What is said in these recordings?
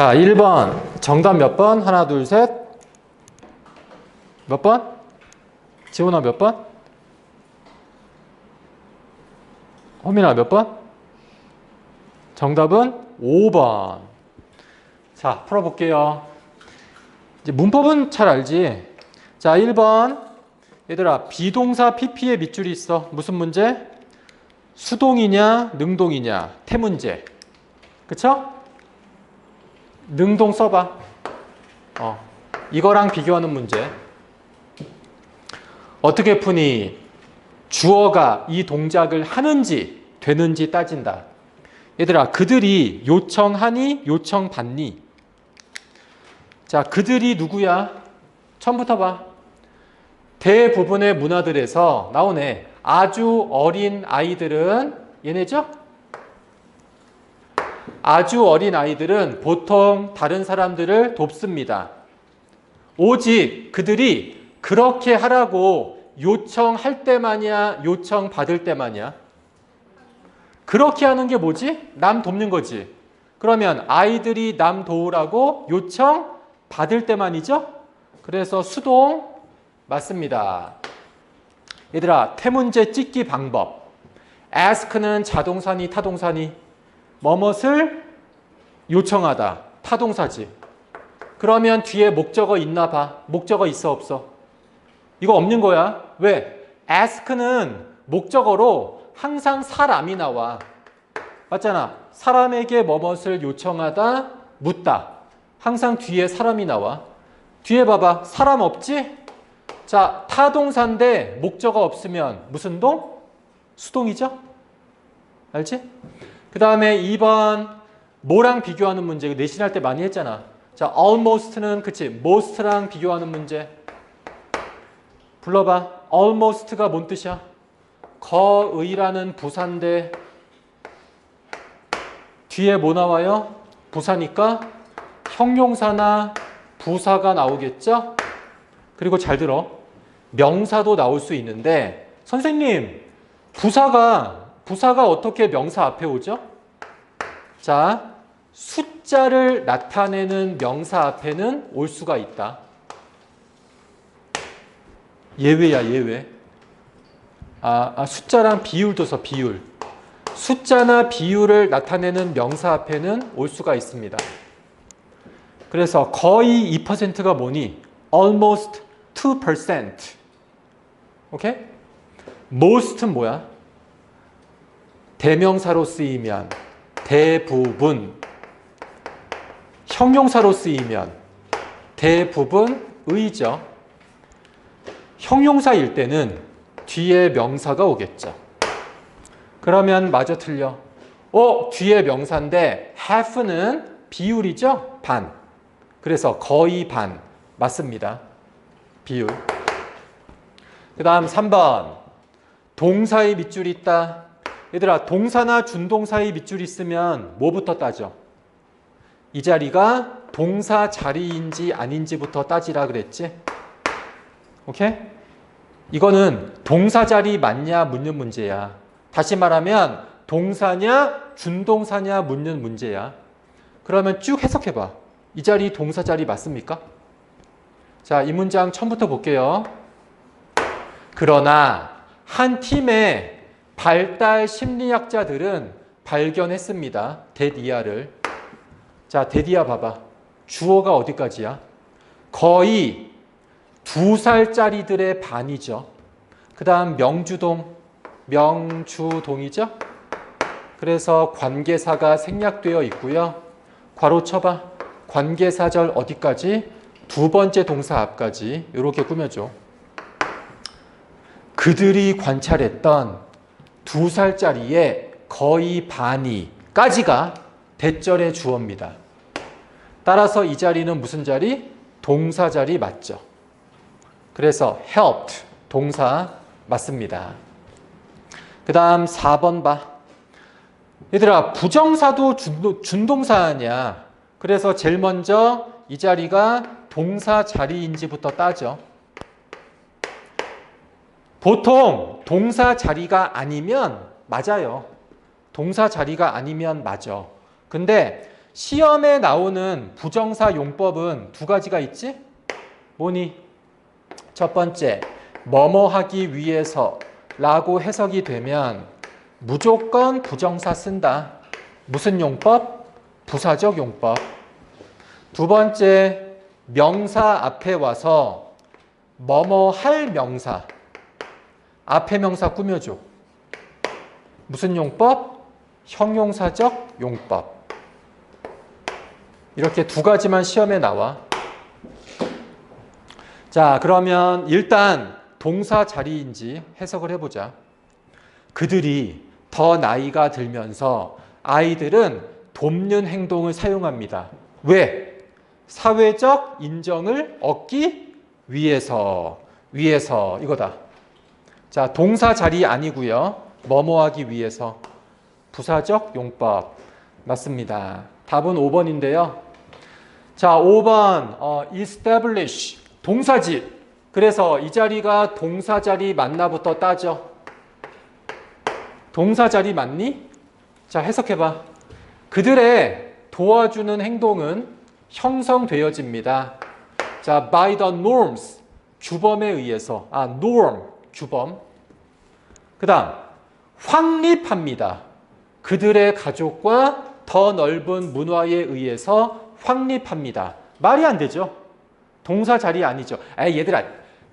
자, 1번. 정답 몇 번? 하나, 둘, 셋. 몇 번? 지훈아 몇 번? 허민아 몇 번? 정답은 5번. 자, 풀어볼게요. 이제 문법은 잘 알지? 자, 1번. 얘들아, 비동사 PP에 밑줄이 있어. 무슨 문제? 수동이냐, 능동이냐, 태문제. 그쵸? 능동 써봐. 어, 이거랑 비교하는 문제. 어떻게 푸니? 주어가 이 동작을 하는지, 되는지 따진다. 얘들아, 그들이 요청하니, 요청받니? 자, 그들이 누구야? 처음부터 봐. 대부분의 문화들에서 나오네. 아주 어린 아이들은 얘네죠? 아주 어린 아이들은 보통 다른 사람들을 돕습니다. 오직 그들이 그렇게 하라고 요청할 때만이야, 요청 받을 때만이야. 그렇게 하는 게 뭐지? 남 돕는 거지. 그러면 아이들이 남 도우라고 요청 받을 때만이죠? 그래서 수동 맞습니다. 얘들아, 태문제 찍기 방법. ask는 자동사니 타동사니 뭐뭇을 요청하다. 타동사지. 그러면 뒤에 목적어 있나 봐. 목적어 있어 없어? 이거 없는 거야. 왜? ask는 목적어로 항상 사람이 나와. 맞잖아. 사람에게 뭐뭇을 요청하다, 묻다. 항상 뒤에 사람이 나와. 뒤에 봐봐. 사람 없지? 자, 타동사인데 목적어 없으면 무슨 동? 수동이죠? 알지? 그 다음에 2번 뭐랑 비교하는 문제 내신할 때 많이 했잖아. 자, almost는 그치 most랑 비교하는 문제. 불러봐. almost가 뭔 뜻이야? 거의라는 부사인데 뒤에 뭐 나와요? 부사니까 형용사나 부사가 나오겠죠? 그리고 잘 들어. 명사도 나올 수 있는데 선생님 부사가 부사가 어떻게 명사 앞에 오죠? 자, 숫자를 나타내는 명사 앞에는 올 수가 있다. 예외야, 예외. 아, 아 숫자랑 비율 둬서 비율. 숫자나 비율을 나타내는 명사 앞에는 올 수가 있습니다. 그래서 거의 2%가 뭐니? almost 2%. 오케이? most는 뭐야? 대명사로 쓰이면 대부분 형용사로 쓰이면 대부분 의죠. 형용사일 때는 뒤에 명사가 오겠죠. 그러면 마저 틀려. 어, 뒤에 명사인데 half는 비율이죠? 반. 그래서 거의 반. 맞습니다. 비율. 그 다음 3번. 동사의 밑줄이 있다. 얘들아, 동사나 준동사의 밑줄이 있으면 뭐부터 따져? 이 자리가 동사 자리인지 아닌지부터 따지라 그랬지? 오케이? 이거는 동사 자리 맞냐 묻는 문제야. 다시 말하면 동사냐 준동사냐 묻는 문제야. 그러면 쭉 해석해봐. 이 자리 동사 자리 맞습니까? 자, 이 문장 처음부터 볼게요. 그러나 한 팀의 발달 심리학자들은 발견했습니다. 데디아를. 자, 데디아 봐봐. 주어가 어디까지야? 거의 두 살짜리들의 반이죠. 그 다음 명주동, 명주동이죠. 그래서 관계사가 생략되어 있고요. 괄호 쳐봐. 관계사절 어디까지? 두 번째 동사 앞까지 이렇게 꾸며줘. 그들이 관찰했던 두 살짜리의 거의 반이까지가 대절의 주어입니다. 따라서 이 자리는 무슨 자리? 동사 자리 맞죠. 그래서 helped 동사 맞습니다. 그 다음 4번 봐. 얘들아 부정사도 준동사 냐 그래서 제일 먼저 이 자리가 동사 자리인지부터 따져. 보통 동사 자리가 아니면 맞아요. 동사 자리가 아니면 맞아. 근데 시험에 나오는 부정사 용법은 두 가지가 있지? 뭐니? 첫 번째, 뭐뭐 하기 위해서 라고 해석이 되면 무조건 부정사 쓴다. 무슨 용법? 부사적 용법. 두 번째, 명사 앞에 와서 뭐뭐 할 명사. 앞에 명사 꾸며줘. 무슨 용법? 형용사적 용법. 이렇게 두 가지만 시험에 나와. 자, 그러면 일단 동사 자리인지 해석을 해보자. 그들이 더 나이가 들면서 아이들은 돕는 행동을 사용합니다. 왜? 사회적 인정을 얻기 위해서. 위해서. 이거다. 자, 동사 자리 아니고요. 뭐뭐 하기 위해서. 부사적 용법. 맞습니다. 답은 5번인데요. 자, 5번. 어, establish. 동사지. 그래서 이 자리가 동사 자리 맞나부터 따져. 동사 자리 맞니? 자, 해석해 봐. 그들의 도와주는 행동은 형성되어집니다. 자, by the norms. 규범에 의해서. 아, norm. 규범. 그 다음, 확립합니다. 그들의 가족과 더 넓은 문화에 의해서 확립합니다. 말이 안 되죠? 동사 자리 아니죠. 에 얘들아,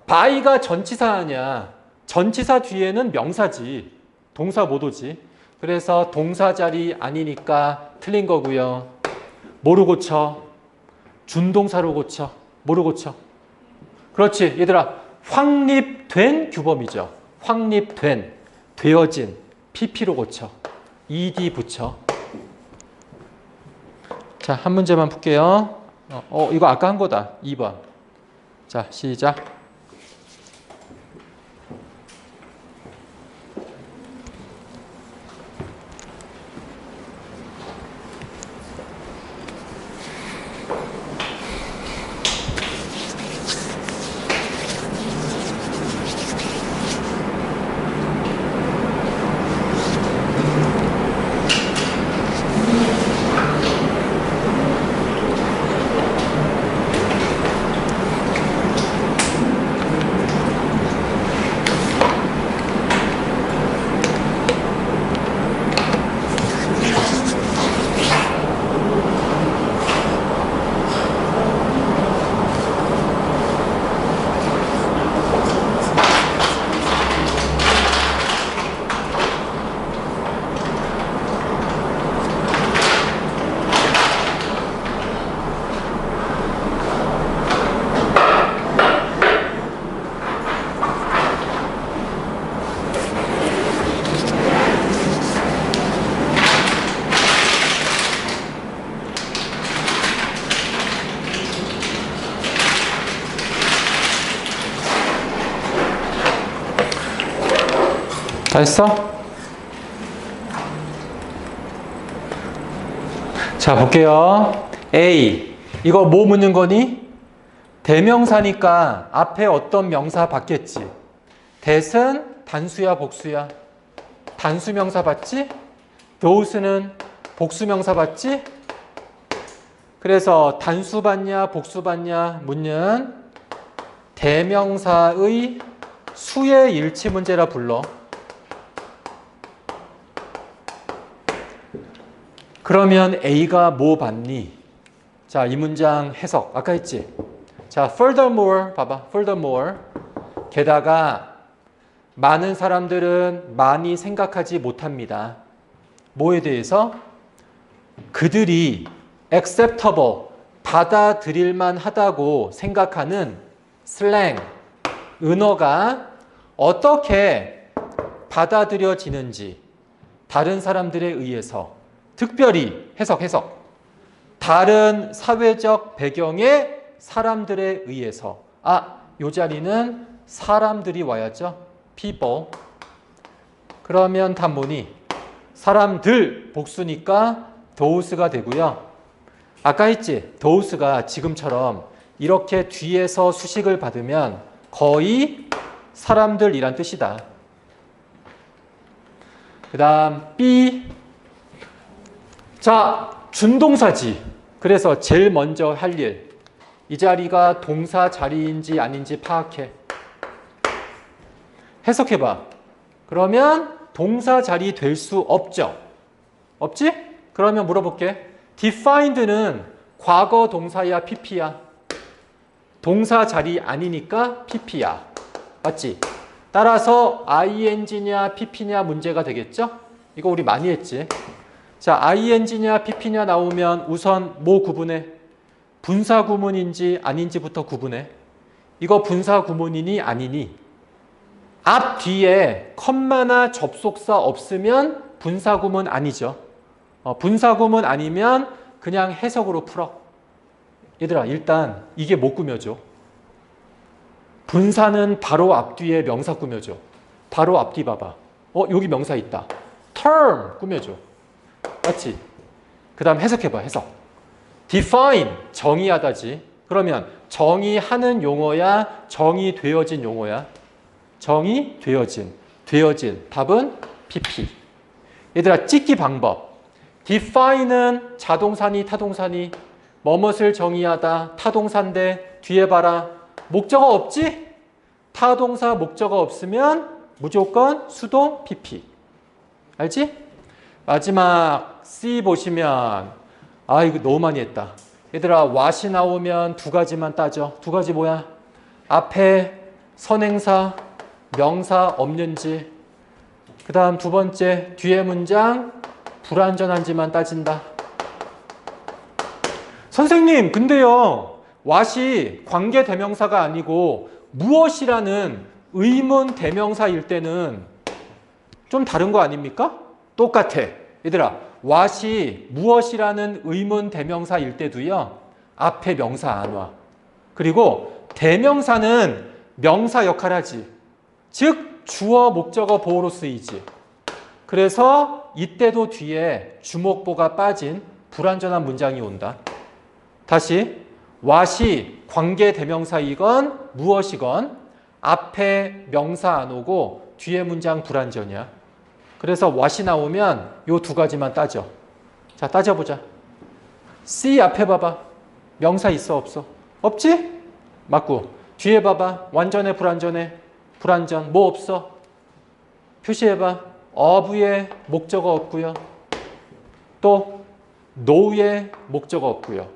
바이가 전치사 아니야. 전치사 뒤에는 명사지. 동사 못 오지. 그래서 동사 자리 아니니까 틀린 거고요. 뭐로 고쳐? 준동사로 고쳐. 뭐로 고쳐? 그렇지. 얘들아, 확립된 규범이죠. 확립된, 되어진, pp로 고쳐. ed 붙여. 자, 한 문제만 풀게요. 어, 어, 이거 아까 한 거다. 2번. 자, 시작. 다 했어? 자, 볼게요. A. 이거 뭐 묻는 거니? 대명사니까 앞에 어떤 명사 받겠지? 대은 단수야, 복수야? 단수 명사 받지? those는 복수 명사 받지? 그래서 단수 받냐, 복수 받냐 묻는 대명사의 수의 일치 문제라 불러. 그러면 A가 뭐 받니? 자, 이 문장 해석. 아까 했지? 자, furthermore 봐봐. furthermore. 게다가 많은 사람들은 많이 생각하지 못합니다. 뭐에 대해서? 그들이 acceptable, 받아들일만 하다고 생각하는 슬랭, 은어가 어떻게 받아들여지는지 다른 사람들에 의해서 특별히 해석, 해석. 다른 사회적 배경의 사람들에 의해서. 아, 요 자리는 사람들이 와야죠. people. 그러면 단문이 사람들 복수니까 those가 되고요. 아까 했지? those가 지금처럼 이렇게 뒤에서 수식을 받으면 거의 사람들이란 뜻이다. 그 다음 B 자, 준동사지. 그래서 제일 먼저 할 일. 이 자리가 동사 자리인지 아닌지 파악해. 해석해봐. 그러면 동사 자리 될 수 없죠. 없지? 그러면 물어볼게. defined는 과거 동사야 pp야. 동사 자리 아니니까 pp야. 맞지? 따라서 ing냐 pp냐 문제가 되겠죠? 이거 우리 많이 했지. 자, ing냐 pp냐 나오면 우선 뭐 구분해? 분사 구문인지 아닌지부터 구분해. 이거 분사 구문이니 아니니? 앞 뒤에 컴마나 접속사 없으면 분사 구문 아니죠. 어, 분사 구문 아니면 그냥 해석으로 풀어. 얘들아, 일단 이게 못 꾸며줘. 분사는 바로 앞뒤에 명사 꾸며줘. 바로 앞뒤 봐봐. 어, 여기 명사 있다. term 꾸며줘. 맞지? 그 다음 해석해봐, 해석. define, 정의하다지. 그러면 정의하는 용어야, 정의되어진 용어야? 정의되어진, 되어진. 답은 pp. 얘들아, 찍기 방법. define은 자동사니 타동사니 뭐뭇을 정의하다 타동사인데 뒤에 봐라 목적어 없지? 타동사 목적어 없으면 무조건 수동 pp 알지? 마지막 C 보시면 아 이거 너무 많이 했다 얘들아 what이 나오면 두 가지만 따져 두 가지 뭐야? 앞에 선행사 명사 없는지 그 다음 두 번째 뒤에 문장 불완전한지만 따진다 선생님, 근데요, what이 관계 대명사가 아니고 무엇이라는 의문 대명사일 때는 좀 다른 거 아닙니까? 똑같아. 얘들아, what이 무엇이라는 의문 대명사일 때도요, 앞에 명사 안 와. 그리고 대명사는 명사 역할 하지. 즉, 주어, 목적어, 보호로 쓰이지. 그래서 이때도 뒤에 주목보가 빠진 불완전한 문장이 온다. 다시 what이 관계 대명사이건 무엇이건 앞에 명사 안 오고 뒤에 문장 불완전이야. 그래서 what이 나오면 요 두 가지만 따져. 자, 따져보자. C 앞에 봐봐. 명사 있어 없어? 없지? 맞고. 뒤에 봐봐. 완전해 불완전해? 불완전. 뭐 없어? 표시해봐. of의 목적어 없고요. 또 no의 목적어 없고요.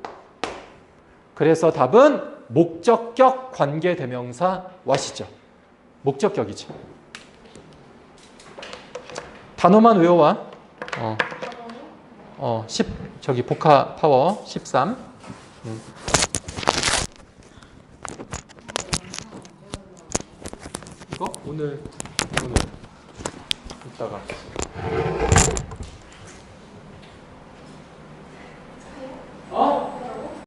그래서 답은 목적격 관계 대명사 what이죠. 목적격이죠. 단어만 외워와. 어. 어, 10 저기 복화 파워 13. 음. 이거 오늘 오늘 이따가